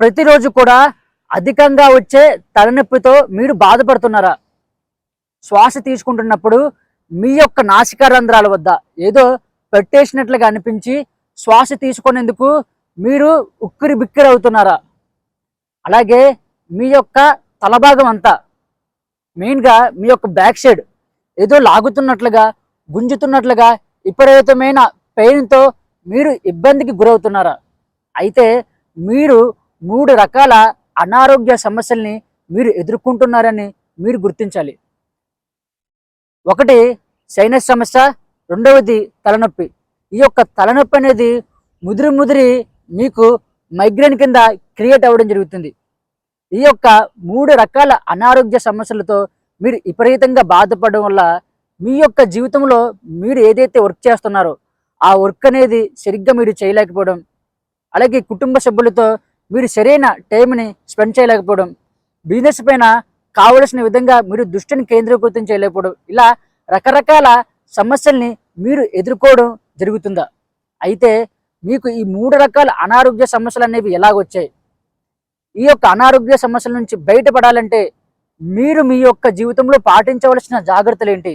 ప్రతిరోజు కూడా అధికంగా వచ్చే తలనొప్పితో మీరు బాధపడుతున్నారా? శ్వాస తీసుకుంటున్నప్పుడు మీ యొక్క నాసికా రంధ్రాల వద్ద ఏదో పెట్టేసినట్లుగా అనిపించి శ్వాస తీసుకునేందుకు మీరు ఉక్కిరి బిక్కిరి అవుతున్నారా అలాగే మీ యొక్క తలభాగం అంతా మెయిన్గా మీ యొక్క బ్యాక్ సైడ్ ఏదో లాగుతున్నట్లుగా గుంజుతున్నట్లుగా విపరీతమైన పెయిన్తో మీరు ఇబ్బందికి గురవుతున్నారా? అయితే మీరు మూడు రకాల అనారోగ్య సమస్యల్ని మీరు ఎదుర్కొంటున్నారని మీరు గుర్తించాలి. ఒకటి సైనస్ సమస్య. రెండవది తలనొప్పి. ఈ యొక్క తలనొప్పి అనేది ముదిరి ముదిరి మీకు మైగ్రేన్ కింద క్రియేట్ అవ్వడం జరుగుతుంది. ఈ యొక్క మూడు రకాల అనారోగ్య సమస్యలతో మీరు విపరీతంగా బాధపడడం వల్ల మీ యొక్క జీవితంలో మీరు ఏదైతే వర్క్ చేస్తున్నారో ఆ వర్క్ అనేది సరిగ్గా మీరు చేయలేకపోవడం అలాగే కుటుంబ సభ్యులతో మీరు సరైన టైంని స్పెండ్ చేయలేకపోవడం బిజినెస్ పైన కావలసిన విధంగా మీరు దృష్టిని కేంద్రీకృతం చేయలేకపోవడం ఇలా రకరకాల సమస్యల్ని మీరు ఎదుర్కోవడం జరుగుతుందా? అయితే మీకు ఈ మూడు రకాల అనారోగ్య సమస్యలు అనేవి ఎలాగొచ్చాయి? ఈ యొక్క అనారోగ్య సమస్యల నుంచి బయటపడాలంటే మీరు మీ యొక్క జీవితంలో పాటించవలసిన జాగ్రత్తలు ఏంటి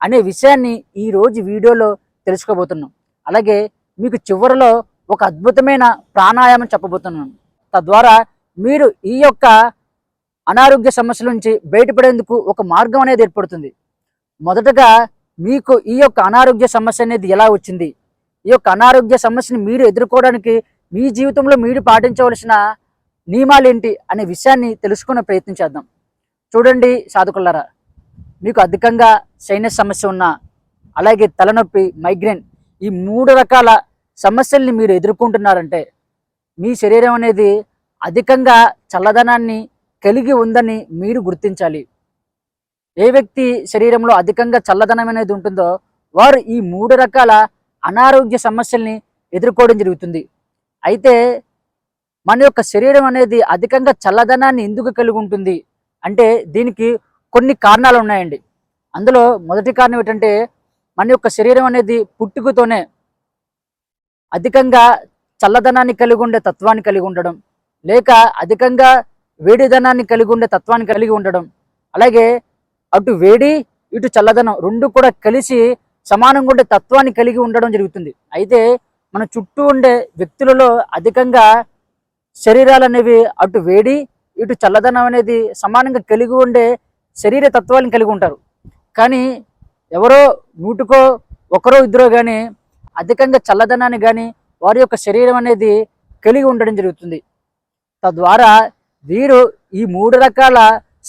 అనే విషయాన్ని ఈ రోజు వీడియోలో తెలుసుకోబోతున్నాం. అలాగే మీకు చివరిలో ఒక అద్భుతమైన ప్రాణాయామం చెప్పబోతున్నాను. తద్వారా మీరు ఈ యొక్క అనారోగ్య సమస్యల నుంచి బయటపడేందుకు ఒక మార్గం అనేది ఏర్పడుతుంది. మొదటగా మీకు ఈ యొక్క అనారోగ్య సమస్య అనేది ఎలా వచ్చింది? ఈ యొక్క అనారోగ్య సమస్యని మీరు ఎదుర్కోవడానికి మీ జీవితంలో మీరు పాటించవలసిన నియమాలు ఏంటి అనే విషయాన్ని తెలుసుకునే ప్రయత్నం చేద్దాం. చూడండి సాధకులారా మీకు అధికంగా సైనస్ సమస్య ఉన్న అలాగే తలనొప్పి మైగ్రేన్ ఈ మూడు రకాల సమస్యల్ని మీరు ఎదుర్కొంటున్నారంటే మీ శరీరం అనేది అధికంగా చల్లదనాన్ని కలిగి ఉందని మీరు గుర్తించాలి. ఏ వ్యక్తి శరీరంలో అధికంగా చల్లదనం అనేది ఉంటుందో వారు ఈ మూడు రకాల అనారోగ్య సమస్యల్ని ఎదుర్కోవడం జరుగుతుంది. అయితే మన యొక్క శరీరం అనేది అధికంగా చల్లదనాన్ని ఎందుకు కలిగి ఉంటుంది అంటే దీనికి కొన్ని కారణాలు ఉన్నాయండి. అందులో మొదటి కారణం ఏంటంటే మన యొక్క శరీరం అనేది పుట్టుకతోనే అధికంగా చల్లదనాన్ని కలిగి ఉండే తత్వాన్ని కలిగి ఉండడం లేక అధికంగా వేడిదనాన్ని కలిగి ఉండే తత్వాన్ని కలిగి ఉండడం అలాగే అటు వేడి ఇటు చల్లదనం రెండు కూడా కలిసి సమానంగా ఉండే తత్వాన్ని కలిగి ఉండడం జరుగుతుంది. అయితే మన చుట్టూ ఉండే వ్యక్తులలో అధికంగా శరీరాలు అనేవి అటు వేడి ఇటు చల్లదనం అనేది సమానంగా కలిగి ఉండే శరీర తత్వాలను కలిగి ఉంటారు. కానీ ఎవరో నూటికో ఒకరో ఇద్దరో కానీ అధికంగా చల్లదనాన్ని కానీ వారి యొక్క శరీరం అనేది కలిగి ఉండడం జరుగుతుంది. తద్వారా వీరు ఈ మూడు రకాల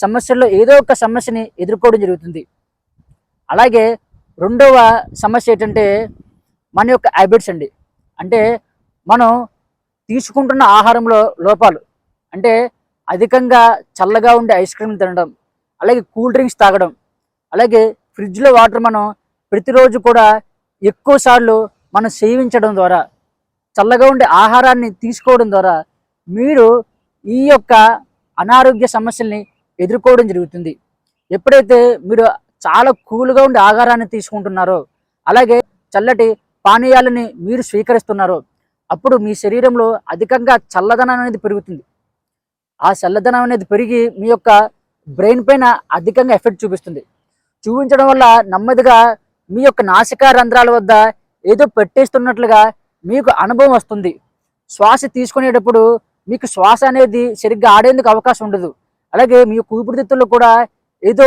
సమస్యల్లో ఏదో ఒక సమస్యని ఎదుర్కోవడం జరుగుతుంది. అలాగే రెండవ సమస్య ఏంటంటే మన యొక్క హ్యాబిట్స్ అండి. అంటే మనం తీసుకుంటున్న ఆహారంలో లోపాలు. అంటే అధికంగా చల్లగా ఉండే ఐస్ క్రీమ్ తినడం అలాగే కూల్ డ్రింక్స్ తాగడం అలాగే ఫ్రిడ్జ్లో వాటర్ మనం ప్రతిరోజు కూడా ఎక్కువ సార్లు మనం సేవించడం ద్వారా చల్లగా ఉండే ఆహారాన్ని తీసుకోవడం ద్వారా మీరు ఈ యొక్క అనారోగ్య సమస్యల్ని ఎదుర్కోవడం జరుగుతుంది. ఎప్పుడైతే మీరు చాలా కూల్గా ఉండే ఆహారాన్ని తీసుకుంటున్నారో అలాగే చల్లటి పానీయాలని మీరు స్వీకరిస్తున్నారో అప్పుడు మీ శరీరంలో అధికంగా చల్లదనం అనేది పెరుగుతుంది. ఆ చల్లదనం అనేది పెరిగి మీ యొక్క బ్రెయిన్ పైన అధికంగా ఎఫెక్ట్ చూపిస్తుంది. చూపించడం వల్ల నెమ్మదిగా మీ యొక్క నాసికా రంధ్రాల వద్ద ఏదో పెట్టేస్తున్నట్లుగా మీకు అనుభవం వస్తుంది. శ్వాస తీసుకునేటప్పుడు మీకు శ్వాస అనేది సరిగ్గా ఆడేందుకు అవకాశం ఉండదు. అలాగే మీ యొక్క కూడా ఏదో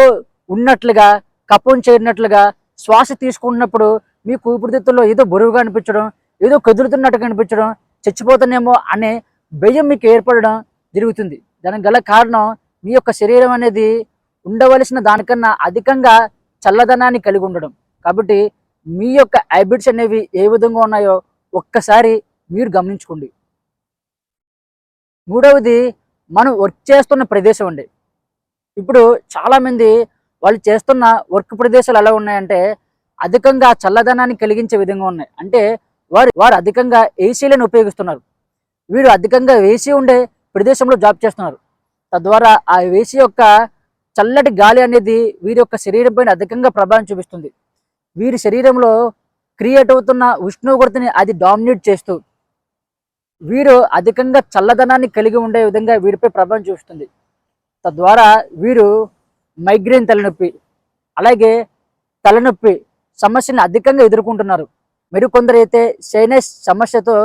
ఉన్నట్లుగా కప్పం చేరినట్లుగా శ్వాస తీసుకున్నప్పుడు మీ ఊపిరితిత్తుల్లో ఏదో బరువుగా అనిపించడం ఏదో కదులుతున్నట్టుగా అనిపించడం చచ్చిపోతానేమో అనే భయం మీకు ఏర్పడడం జరుగుతుంది. దానికి గల కారణం మీ యొక్క శరీరం అనేది ఉండవలసిన దానికన్నా అధికంగా చల్లదనాన్ని కలిగి ఉండడం. కాబట్టి మీ యొక్క హ్యాబిట్స్ అనేవి ఏ విధంగా ఉన్నాయో ఒక్కసారి మీరు గమనించుకోండి. మూడవది మనం వర్క్ చేస్తున్న ప్రదేశం అండి. ఇప్పుడు చాలామంది వాళ్ళు చేస్తున్న వర్క్ ప్రదేశాలు ఎలా ఉన్నాయంటే అధికంగా చల్లదనాన్ని కలిగించే విధంగా ఉన్నాయి. అంటే వారు వారు అధికంగా ఏసీలను ఉపయోగిస్తున్నారు. వీరు అధికంగా ఏసీ ఉండే ప్రదేశంలో జాబ్ చేస్తున్నారు. తద్వారా ఆ ఏసీ యొక్క చల్లటి గాలి అనేది వీరి యొక్క శరీరం పైన అధికంగా ప్రభావం చూపిస్తుంది. వీరి శరీరంలో క్రియేట్ అవుతున్న ఉష్ణోగ్రతని అది డామినేట్ చేస్తూ వీరు అధికంగా చల్లదనాన్ని కలిగి ఉండే విధంగా వీరిపై ప్రభావం చూస్తుంది తద్వారా వీరు మైగ్రేన్ తలనొప్పి అలాగే తలనొప్పి సమస్యని అధికంగా ఎదుర్కొంటున్నారు. మరి కొందరైతే సైనస్ సమస్యతో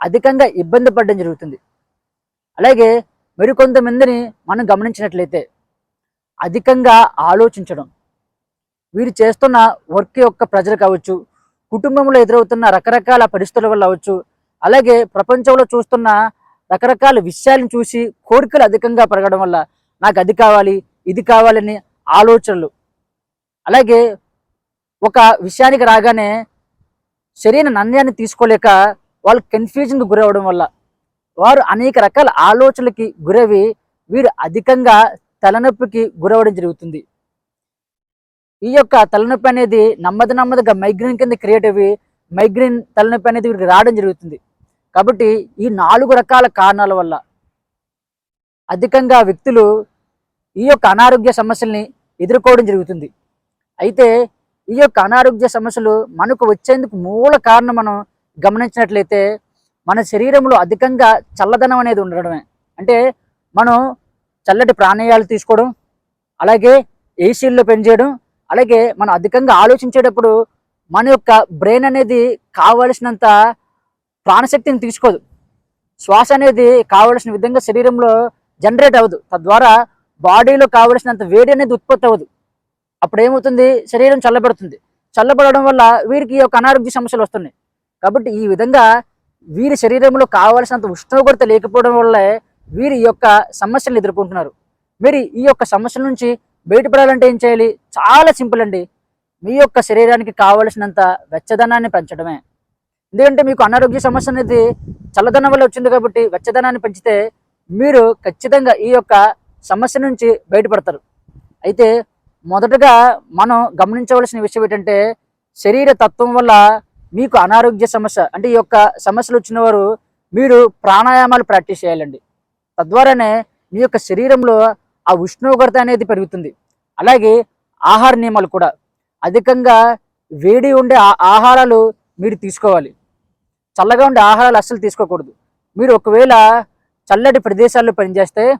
అధికంగా ఇబ్బంది పడడం జరుగుతుంది. అలాగే మరికొంతమందిని మనం గమనించినట్లయితే అధికంగా ఆలోచించడం వీరు చేస్తున్న వర్క్ యొక్క ప్రజలు కావచ్చు కుటుంబంలో ఎదురవుతున్న రకరకాల పరిస్థితుల వల్ల అవచ్చు అలాగే ప్రపంచంలో చూస్తున్న రకరకాల విషయాలను చూసి కోరికలు అధికంగా పెరగడం వల్ల నాకు అది కావాలి ఇది కావాలని ఆలోచనలు. అలాగే ఒక విషయానికి రాగానే సరైన నిర్ణయాన్ని తీసుకోలేక వాళ్ళు కన్ఫ్యూజన్కి గురవడం వల్ల వారు అనేక రకాల ఆలోచనలకి గురవి వీరు అధికంగా తలనొప్పికి గురవడం జరుగుతుంది. ఈ యొక్క తలనొప్పి అనేది నెమ్మది నెమ్మదిగా మైగ్రేన్ కింద క్రియేట్ అయ్యి మైగ్రేన్ తలనొప్పి అనేది వీరికి రావడం జరుగుతుంది. కాబట్టి ఈ నాలుగు రకాల కారణాల వల్ల అధికంగా వ్యక్తులు ఈ యొక్క అనారోగ్య సమస్యల్ని ఎదుర్కోవడం జరుగుతుంది. అయితే ఈ యొక్క అనారోగ్య సమస్యలు మనకు వచ్చేందుకు మూల కారణం మనం గమనించినట్లయితే మన శరీరంలో అధికంగా చల్లదనం అనేది ఉండడమే. అంటే మనం చల్లటి ప్రాణాయాలు తీసుకోవడం అలాగే ఏసీల్లో పనిచేయడం అలాగే మనం అధికంగా ఆలోచించేటప్పుడు మన యొక్క బ్రెయిన్ అనేది కావలసినంత ప్రాణశక్తిని తీసుకోదు. శ్వాస అనేది కావలసిన విధంగా శరీరంలో జనరేట్ అవ్వదు. తద్వారా బాడీలో కావలసినంత వేడి అనేది ఉత్పత్తి అవ్వదు. అప్పుడు ఏమవుతుంది శరీరం చల్లబడుతుంది. చల్లబడడం వల్ల వీరికి ఈ యొక్క అనారోగ్య సమస్యలు వస్తున్నాయి. కాబట్టి ఈ విధంగా వీరి శరీరంలో కావలసినంత ఉష్ణోగ్రత లేకపోవడం వల్లే వీరి యొక్క సమస్యలను ఎదుర్కొంటున్నారు. మరి ఈ యొక్క సమస్యల నుంచి బయటపడాలంటే ఏం చేయాలి? చాలా సింపుల్ అండి. మీ యొక్క శరీరానికి కావలసినంత వెచ్చదనాన్ని పెంచడమే. ఎందుకంటే మీకు అనారోగ్య సమస్య అనేది చల్లదనం వల్ల వచ్చింది కాబట్టి వెచ్చదనాన్ని పెంచితే మీరు ఖచ్చితంగా ఈ యొక్క సమస్య నుంచి బయటపడతారు. అయితే మొదటగా మనం గమనించవలసిన విషయం ఏంటంటే శరీర తత్వం వల్ల మీకు అనారోగ్య సమస్య అంటే ఈ యొక్క సమస్యలు వచ్చిన వారు మీరు ప్రాణాయామాలు ప్రాక్టీస్ చేయాలండి. తద్వారానే మీ యొక్క శరీరంలో ఆ ఉష్ణోగ్రత అనేది పెరుగుతుంది. అలాగే ఆహార నియమాలు కూడా. అధికంగా వేడి ఉండే ఆ- ఆహారాలు మీరు తీసుకోవాలి. చల్లగా ఉండే ఆహారాలు అస్సలు తీసుకోకూడదు. మీరు ఒకవేళ చల్లటి ప్రదేశాల్లో పనిచేస్తే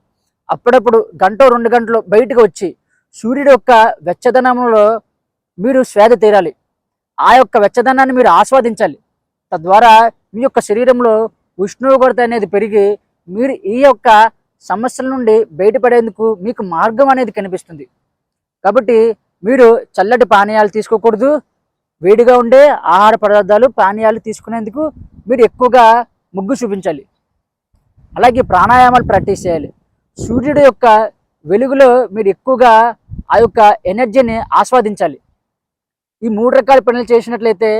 అప్పుడప్పుడు గంట రెండు గంటలు బయటకు వచ్చి సూర్యుడు యొక్క వెచ్చదనంలో మీరు స్వేద తీరాలి. ఆ యొక్క వెచ్చదనాన్ని మీరు ఆస్వాదించాలి. తద్వారా మీ యొక్క శరీరంలో ఉష్ణోగ్రత అనేది పెరిగి మీరు ఈ యొక్క సమస్యల నుండి బయటపడేందుకు మీకు మార్గం అనేది కనిపిస్తుంది. కాబట్టి మీరు చల్లటి పానీయాలు తీసుకోకూడదు. వేడిగా ఉండే ఆహార పదార్థాలు పానీయాలు తీసుకునేందుకు మీరు ఎక్కువగా ముగ్గు చూపించాలి. అలాగే ప్రాణాయామాలు ప్రాక్టీస్ చేయాలి. సూర్యుడు యొక్క వెలుగులో మీరు ఎక్కువగా ఆ యొక్క ఎనర్జీని ఆస్వాదించాలి. ఈ మూడు రకాల పనులు చేసినట్లయితే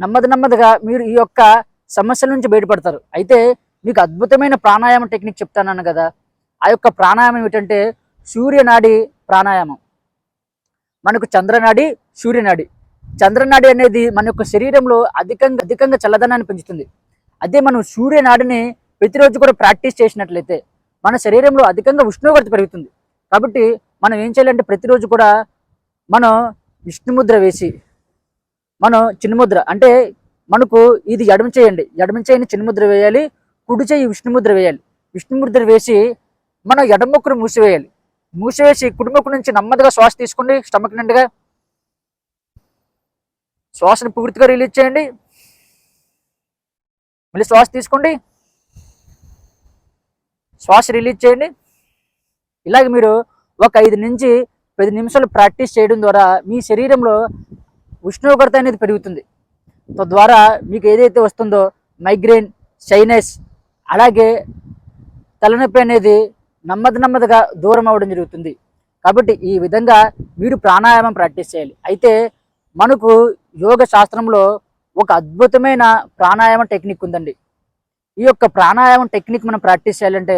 నెమ్మది నెమ్మదిగా మీరు ఈ యొక్క సమస్యల నుంచి బయటపడతారు. అయితే మీకు అద్భుతమైన ప్రాణాయామ టెక్నిక్ చెప్తానన్నాను కదా ఆ యొక్క ప్రాణాయామం ఏమిటంటే సూర్యనాడి ప్రాణాయామం. మనకు చంద్రనాడి సూర్యనాడి. చంద్రనాడి అనేది మన యొక్క శరీరంలో అధికంగా అధికంగా చల్లదనాన్ని పెంచుతుంది. అదే మనం సూర్యనాడిని ప్రతిరోజు కూడా ప్రాక్టీస్ చేసినట్లయితే మన శరీరంలో అధికంగా ఉష్ణోగ్రత పెరుగుతుంది. కాబట్టి మనం ఏం చేయాలంటే ప్రతిరోజు కూడా మనం విష్ణుముద్ర వేసి మనం చిన్నముద్ర అంటే మనకు ఇది ఎడమ చేయండి. ఎడమ చేయని చిన్నముద్ర వేయాలి కుడి చేయి విష్ణుముద్ర వేయాలి. విష్ణుముద్ర వేసి మనం ఎడమొక్కును మూసివేయాలి. మూసివేసి కుటుంబకు నుంచి నెమ్మదిగా శ్వాస తీసుకోండి స్టమక్ నిండుగా. శ్వాసను పూర్తిగా రిలీజ్ చేయండి. మళ్ళీ శ్వాస తీసుకోండి. శ్వాస రిలీజ్ చేయండి. ఇలాగ మీరు ఒక ఐదు నుంచి పది నిమిషాలు ప్రాక్టీస్ చేయడం ద్వారా మీ శరీరంలో ఉష్ణోగ్రత అనేది పెరుగుతుంది. తద్వారా మీకు ఏదైతే వస్తుందో మైగ్రేన్ షైనెస్ అలాగే తలనొప్పి అనేది నెమ్మది నెమ్మదిగా దూరం అవ్వడం జరుగుతుంది. కాబట్టి ఈ విధంగా మీరు ప్రాణాయామం ప్రాక్టీస్ చేయాలి. అయితే మనకు యోగ శాస్త్రంలో ఒక అద్భుతమైన ప్రాణాయామ టెక్నిక్ ఉందండి. ఈ యొక్క ప్రాణాయామం టెక్నిక్ మనం ప్రాక్టీస్ చేయాలంటే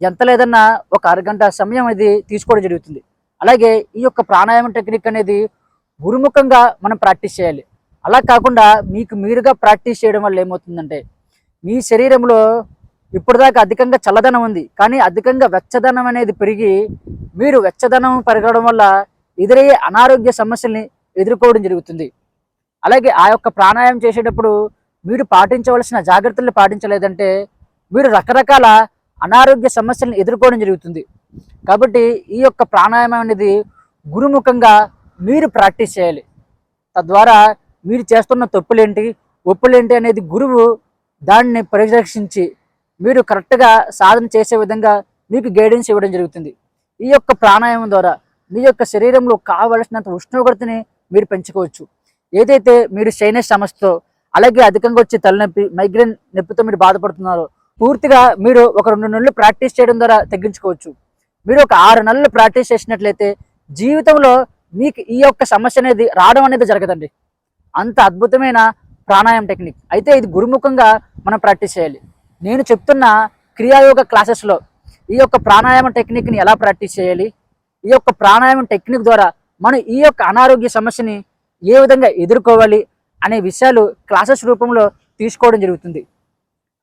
ఎంత లేదన్నా ఒక అరగంట సమయం అది తీసుకోవడం జరుగుతుంది. అలాగే ఈ యొక్క ప్రాణాయామం టెక్నిక్ అనేది గురుముఖంగా మనం ప్రాక్టీస్ చేయాలి. అలా కాకుండా మీకు మీరుగా ప్రాక్టీస్ చేయడం వల్ల ఏమవుతుందంటే మీ శరీరంలో ఇప్పటిదాకా అధికంగా చల్లదనం ఉంది. కానీ అధికంగా వెచ్చదనం అనేది పెరిగి మీరు వెచ్చదనం పెరగడం వల్ల ఎదురయ్యే అనారోగ్య సమస్యల్ని ఎదుర్కోవడం జరుగుతుంది. అలాగే ఆ యొక్క ప్రాణాయామం చేసేటప్పుడు మీరు పాటించవలసిన జాగ్రత్తలు పాటించలేదంటే మీరు రకరకాల అనారోగ్య సమస్యలను ఎదుర్కోవడం జరుగుతుంది. కాబట్టి ఈ యొక్క ప్రాణాయామం అనేది గురుముఖంగా మీరు ప్రాక్టీస్ చేయాలి. తద్వారా మీరు చేస్తున్న తప్పులేంటి ఒప్పులేంటి అనేది గురువు దాన్ని పరిరక్షించి మీరు కరెక్ట్గా సాధన చేసే విధంగా మీకు గైడెన్స్ ఇవ్వడం జరుగుతుంది. ఈ యొక్క ప్రాణాయామం ద్వారా మీ యొక్క శరీరంలో కావలసినంత ఉష్ణోగ్రతని మీరు పెంచుకోవచ్చు. ఏదైతే మీరు సైనస్ సమస్యతో అలాగే అధికంగా వచ్చే తలనొప్పి మైగ్రేన్ నొప్పితో మీరు బాధపడుతున్నారో పూర్తిగా మీరు ఒక రెండు నెలలు ప్రాక్టీస్ చేయడం ద్వారా తగ్గించుకోవచ్చు. మీరు ఒక ఆరు నెలలు ప్రాక్టీస్ చేసినట్లయితే జీవితంలో మీకు ఈ యొక్క సమస్య అనేది రావడం అనేది జరగదండి. అంత అద్భుతమైన ప్రాణాయామ టెక్నిక్ అయితే ఇది గురుముఖంగా మనం ప్రాక్టీస్ చేయాలి. నేను చెప్తున్న క్రియాయోగ క్లాసెస్లో ఈ యొక్క ప్రాణాయామ టెక్నిక్ని ఎలా ప్రాక్టీస్ చేయాలి? ఈ యొక్క ప్రాణాయామం టెక్నిక్ ద్వారా మనం ఈ యొక్క అనారోగ్య సమస్యని ఏ విధంగా ఎదుర్కోవాలి అనే విషయాలు క్లాసెస్ రూపంలో తీసుకోవడం జరుగుతుంది.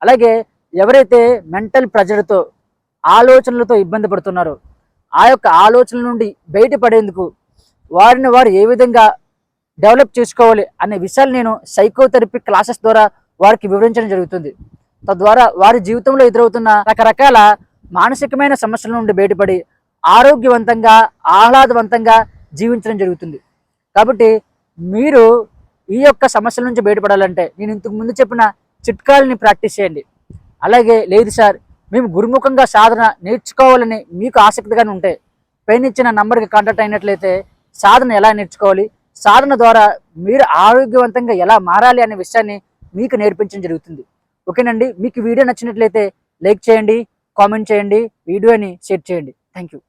అలాగే ఎవరైతే మెంటల్ ప్రెజర్తో ఆలోచనలతో ఇబ్బంది పడుతున్నారో ఆ యొక్క ఆలోచనల నుండి బయటపడేందుకు వారిని వారు ఏ విధంగా డెవలప్ చేసుకోవాలి అనే విషయాలు నేను సైకోథెరపీ క్లాసెస్ ద్వారా వారికి వివరించడం జరుగుతుంది. తద్వారా వారి జీవితంలో ఎదురవుతున్న రకరకాల మానసికమైన సమస్యల నుండి బయటపడి ఆరోగ్యవంతంగా ఆహ్లాదవంతంగా జీవించడం జరుగుతుంది. కాబట్టి మీరు ఈ యొక్క సమస్యల నుంచి బయటపడాలంటే నేను ఇంతకు ముందు చెప్పిన చిట్కాలని ప్రాక్టీస్ చేయండి. అలాగే లేదు సార్ మేము గురుముఖంగా సాధన నేర్చుకోవాలని మీకు ఆసక్తిగానే ఉంటే పైన ఇచ్చిన నంబర్కి కాంటాక్ట్ అయినట్లయితే సాధన ఎలా నేర్చుకోవాలి సాధన ద్వారా మీరు ఆరోగ్యవంతంగా ఎలా మారాలి అనే విషయాన్ని మీకు నేర్పించడం జరుగుతుంది. ఓకేనండి? మీకు వీడియో నచ్చినట్లయితే లైక్ చేయండి కామెంట్ చేయండి వీడియోని షేర్ చేయండి. Thank you